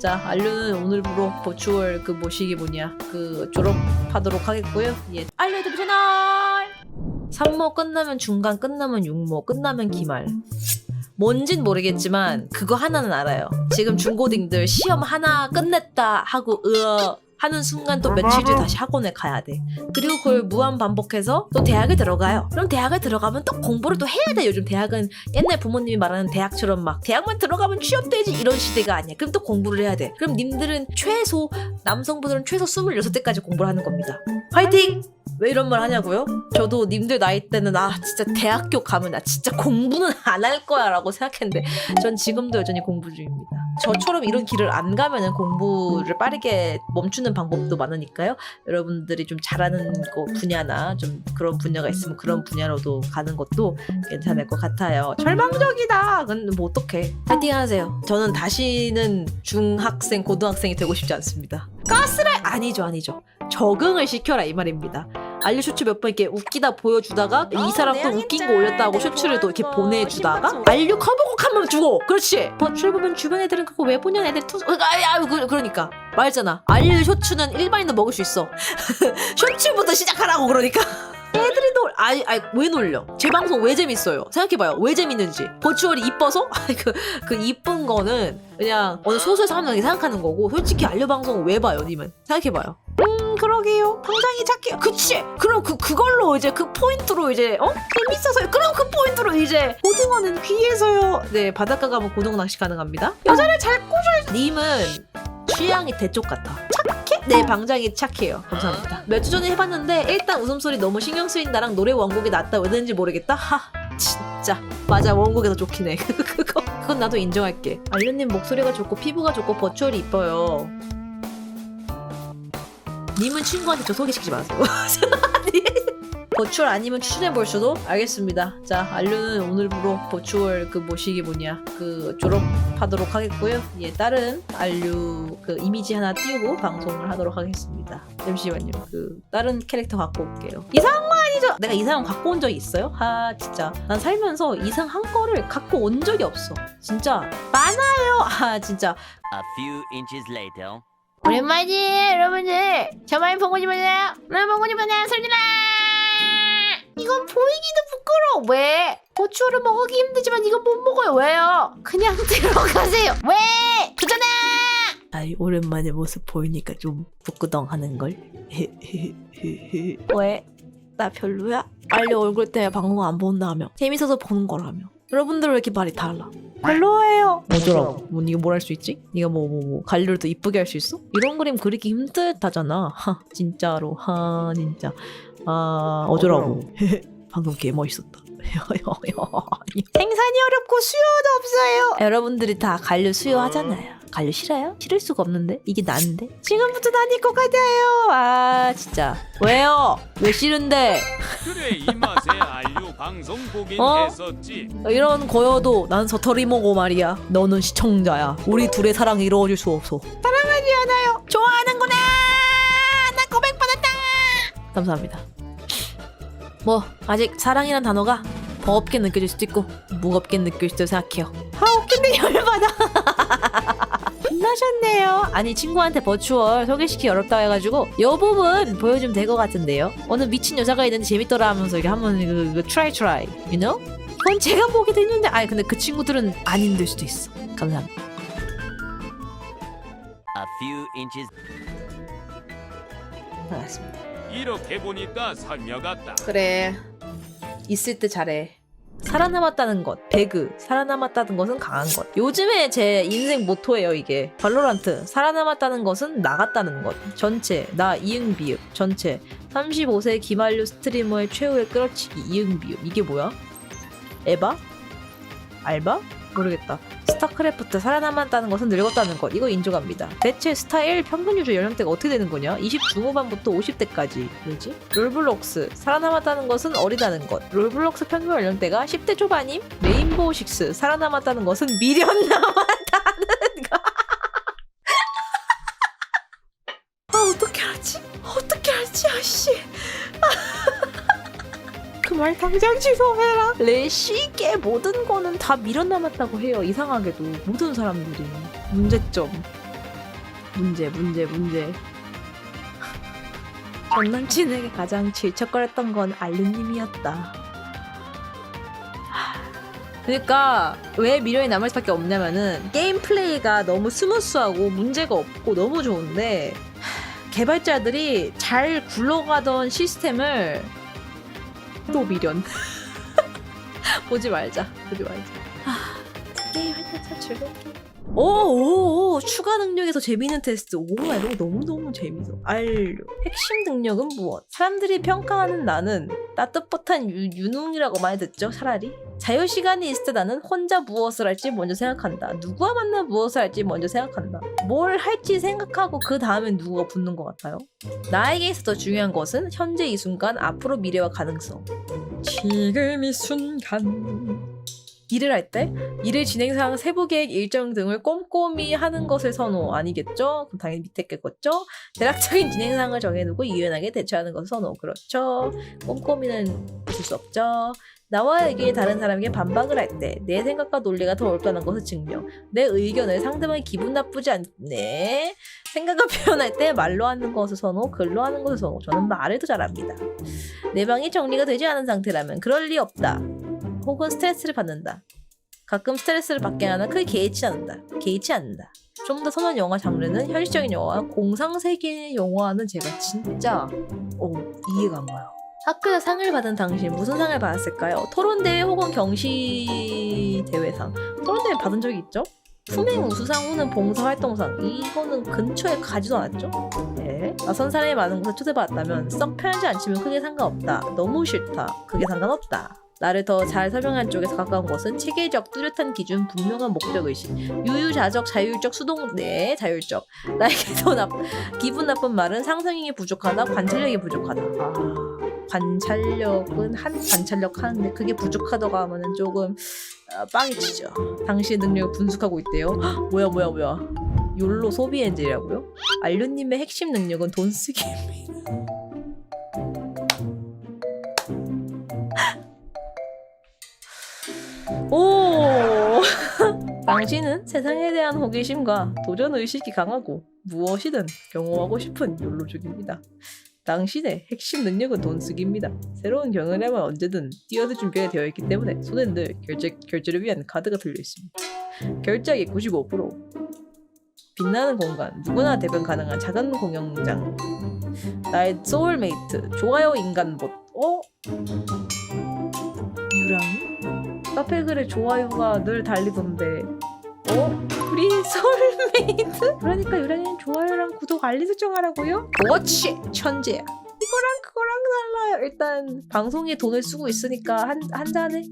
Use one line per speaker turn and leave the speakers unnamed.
자, 알류는 오늘부로 버추얼 그 모시기 뭐냐 그 졸업하도록 하겠고요. 예, 알류 유튜브 채널. 3모 끝나면 중간, 끝나면 6모, 끝나면 기말. 뭔진 모르겠지만 그거 하나는 알아요. 지금 중고딩들 시험 하나 끝냈다 하고 으어 하는 순간 또 며칠 뒤에 다시 학원에 가야 돼. 그리고 그걸 무한 반복해서 또 대학에 들어가요. 그럼 대학에 들어가면 또 공부를 또 해야 돼. 요즘 대학은 옛날 부모님이 말하는 대학처럼 막 대학만 들어가면 취업되지 이런 시대가 아니야. 그럼 또 공부를 해야 돼. 그럼 님들은 최소 남성분들은 최소 26대까지 공부를 하는 겁니다. 화이팅! 왜 이런 말 하냐고요? 저도 님들 나이 때는 아 진짜 대학교 가면 나 진짜 공부는 안 할 거야 라고 생각했는데 전 지금도 여전히 공부 중입니다. 저처럼 이런 길을 안 가면은 공부를 빠르게 멈추는 방법도 많으니까요. 여러분들이 좀 잘하는 거 분야나 좀 그런 분야가 있으면 그런 분야로도 가는 것도 괜찮을 것 같아요. 절망적이다. 근데 뭐 어떡해. 파이팅 하세요. 저는 다시는 중학생, 고등학생이 되고 싶지 않습니다. 가스라이 아니죠, 아니죠. 적응을 시켜라 이 말입니다. 알류 슈츠 몇 번 이렇게 웃기다 보여주다가 이 사람 또 웃긴 거 올렸다고 슈츠를 또 이렇게 보내주다가 알류 커버곡 한 번 주고! 그렇지! 버출 보면 주변 애들은 그거 왜 보냐? 애들 투 아야 그, 그러니까. 말했잖아. 알류 쇼츠는 일반인도 먹을 수 있어. 쇼츠부터 시작하라고 그러니까. 애들이 놀 아니 아니 왜 놀려? 제 방송 왜 재밌어요? 생각해봐요. 왜 재밌는지. 버추얼이 이뻐서? 그, 그 이쁜 거는 그냥 어느 소수의 사람들이 생각하는 거고 솔직히 알류 방송을 왜 봐요 님은? 생각해봐요 음 그러게요. 당장이 착해요. 그치? 그럼 그 그걸로 이제 그 포인트로 이제 어? 재밌어서요. 그럼 그 포인트로 이제 고등어는 귀해서요. 네 바닷가 가면 고등어 낚시 가능합니다. 여자를 잘 꼬셔 님은 취향이 대쪽 같아. 착해? 네 방장이 착해요. 감사합니다. 몇 주 전에 해봤는데 일단 웃음소리 너무 신경 쓰인다랑 노래 원곡이 낫다 왜 되는지 모르겠다. 하 진짜. 맞아 원곡이 더 좋긴 해. 그거 그건 나도 인정할게. 알루님 목소리가 좋고 피부가 좋고 버추얼이 이뻐요 님은 친구한테 저 소개시키지 마세요. 버추얼 아니면 추천해 볼 수도? 알겠습니다. 자, 알류는 오늘부로 버추얼 그 모시기 뭐냐, 그 졸업하도록 하겠고요. 예, 다른 알류 그 이미지 하나 띄우고 방송을 하도록 하겠습니다. 잠시만요. 그, 다른 캐릭터 갖고 올게요. 아니죠? 내가 이상한 거 갖고 온 적이 있어요? 아, 진짜. 난 살면서 이상한 거를 갖고 온 적이 없어. 진짜. 많아요. 아, 진짜.
A few inches later.
오랜만이에요 여러분들 저만 보고 싶으세요? 나 보고 싶으세요 소리라 이건 보이기도 부끄러워 왜? 고추를 먹기 힘들지만 이건 못 먹어요 왜요? 그냥 들어가세요 왜? 그잖아
아이 오랜만에 모습 보이니까 좀 부끄덩하는걸 왜? 나 별로야? 알려 얼굴 때문에 방송 안 본다며 재밌어서 보는 거라며 여러분들 왜 이렇게 말이 달라? 별로예요. 어쩌라고? 뭐 네가 뭘 할 수 있지? 네가 뭐 뭐뭐 관료를 더 이쁘게 할 수 있어? 이런 그림 그리기 힘들다잖아. 하 진짜로. 하 진짜. 아 어쩌라고? 방금 개 멋있었다. 생산이 어렵고 수요도 없어요. 여러분들이 다 관료 수요하잖아요. 관료 싫어요? 싫을 수가 없는데 이게 난데 지금부터 다닐 것 같아요. 아 진짜 왜요? 왜 싫은데?
그래 이 맛에 알류 방송 보긴
어?
했었지
이런 거여도 난 서터리 먹고 말이야. 너는 시청자야. 우리 둘의 사랑이 이루어질 수 없어. 사랑하지 않아요. 좋아하는구나. 나 고백받았다. 감사합니다. 뭐 아직 사랑이란 단어가 버겁게 느껴질 수도 있고 무겁게 느껴질 수도 생각해요. 아 웃긴데 열받아. 빛나셨네요. 아니 친구한테 버추얼 소개시키기 어렵다 해가지고 요 부분 보여주면 될 것 같은데요. 어느 미친 여자가 있는데 재밌더라 하면서 이렇게 한번 그, 그 try try, you know? 그건 제가 보기도 했는데 아니 근데 그 친구들은 안 힘들 수도 있어. 감사합니다.
A few inches.
반갑습니다.
이렇게 보니까 살며 같다
그래 있을 때 잘해 살아남았다는 것 배그 살아남았다는 것은 강한 것. 요즘에 제 인생 모토예요 이게. 발로란트. 살아남았다는 것은 나갔다는 것. 전체 나 이응 비읍. 전체. 35세 기말류 스트리머의 최후의 끌어치기 이응 비읍. 이게 뭐야? 에바? 알바 모르겠다. 스타크래프트 살아남았다는 것은 늙었다는 것. 이거 인정합니다. 대체 스타일 평균 유저 연령대가 어떻게 되는 거냐 20 중후반부터 50대까지. 뭐지? 롤블록스. 살아남았다는 것은 어리다는 것. 롤블록스 평균 연령대가 10대 초반임? 레인보우 식스. 살아남았다는 것은 미련 남았다 그말 당장 취소해라. 레시계 모든 거는 다 미련 남았다고 해요. 이상하게도 모든 사람들이 문제점. 문제 문제 문제 전 남친에게 가장 질척거렸던 건 알루님이었다 그러니까 왜 미련이 남을 수밖에 없냐면은 게임 플레이가 너무 스무스하고 문제가 없고 너무 좋은데 하, 개발자들이 잘 굴러가던 시스템을 또 미련. 보지 말자. 보지 말자. 아, 게임 할 때 참 즐겁게 오 오 오 추가 능력에서 재미있는 테스트. 오 나 이런 거 너무너무 재밌어. 알류 핵심 능력은 무엇? 사람들이 평가하는 나는 따뜻한 유, 유능이라고 많이 듣죠 차라리? 자유시간이 있을 때 나는 혼자 무엇을 할지 먼저 생각한다. 누구와 만나 무엇을 할지 먼저 생각한다. 뭘 할지 생각하고 그 다음엔 누구가 붙는 것 같아요? 나에게 있어 더 중요한 것은 현재 이 순간 앞으로 미래와 가능성. 지금 이 순간 일을 할 때 일의 진행상 세부 계획 일정 등을 꼼꼼히 하는 것을 선호 아니겠죠? 그럼 당연히 밑에 겠겠죠? 대략적인 진행상을 정해두고 유연하게 대처하는 것을 선호 그렇죠? 꼼꼼히는 줄수 없죠. 나와 의견이 다른 사람에게 반박을 할 때 내 생각과 논리가 더 옳다는 것을 증명 내 의견을 상대방이 기분 나쁘지 않네 생각을 표현할 때 말로 하는 것을 선호 글로 하는 것을 선호 저는 말을 더 잘합니다 내 방이 정리가 되지 않은 상태라면 그럴 리 없다 혹은 스트레스를 받는다. 가끔 스트레스를 받게 하나 크게 개의치 않는다. 개의치 않는다. 좀 더 선호하는 영화 장르는 현실적인 영화와 공상세계의 영화는 제가 진짜 어, 이해가 안 가요. 학교에서 상을 받은 당신 무슨 상을 받았을까요? 토론대회 혹은 경시 대회상. 토론대회 받은 적이 있죠? 품행 우수상 후는 봉사활동상 이거는 근처에 가지도 않았죠? 네. 낯선 사람이 많은 곳에 초대받았다면 썩 편하지 않지만 크게 상관없다. 너무 싫다. 그게 상관없다. 나를 더 잘 설명한 쪽에서 가까운 것은 체계적 뚜렷한 기준 분명한 목적의식 유유자적 자율적 수동 네 자율적. 나에게 더 나, 기분 나쁜 말은 상상력이 부족하다 관찰력이 부족하다. 아, 관찰력은 한 관찰력 하는데 그게 부족하다고 하면은 조금 아, 빵이 치죠. 당신의 능력을 분석하고 있대요. 헉, 뭐야 뭐야 뭐야. 욜로 소비 엔젤이라고요? 알류님의 핵심 능력은 돈 쓰기입니다 오! 당신은 세상에 대한 호기심과 도전 의식이 강하고 무엇이든 경험하고 싶은 욜로족입니다. 당신의 핵심 능력은 돈 쓰기입니다. 새로운 경험에만 언제든 뛰어들 준비가 되어 있기 때문에 손엔 늘 결제, 결제를 위한 카드가 들려 있습니다. 결제액의 95% 빛나는 공간, 누구나 대변 가능한 작은 공연장 나의 소울메이트, 좋아요 인간봇 어? 유랑이? 카페 글에 좋아요가 늘 달리던데 어? 우리 소울메이트? 그러니까 유랑이는 좋아요랑 구독 알림 설정하라고요? 그렇지 천재야 이거랑 그거랑 달라요 일단 방송에 돈을 쓰고 있으니까 한, 한 잔에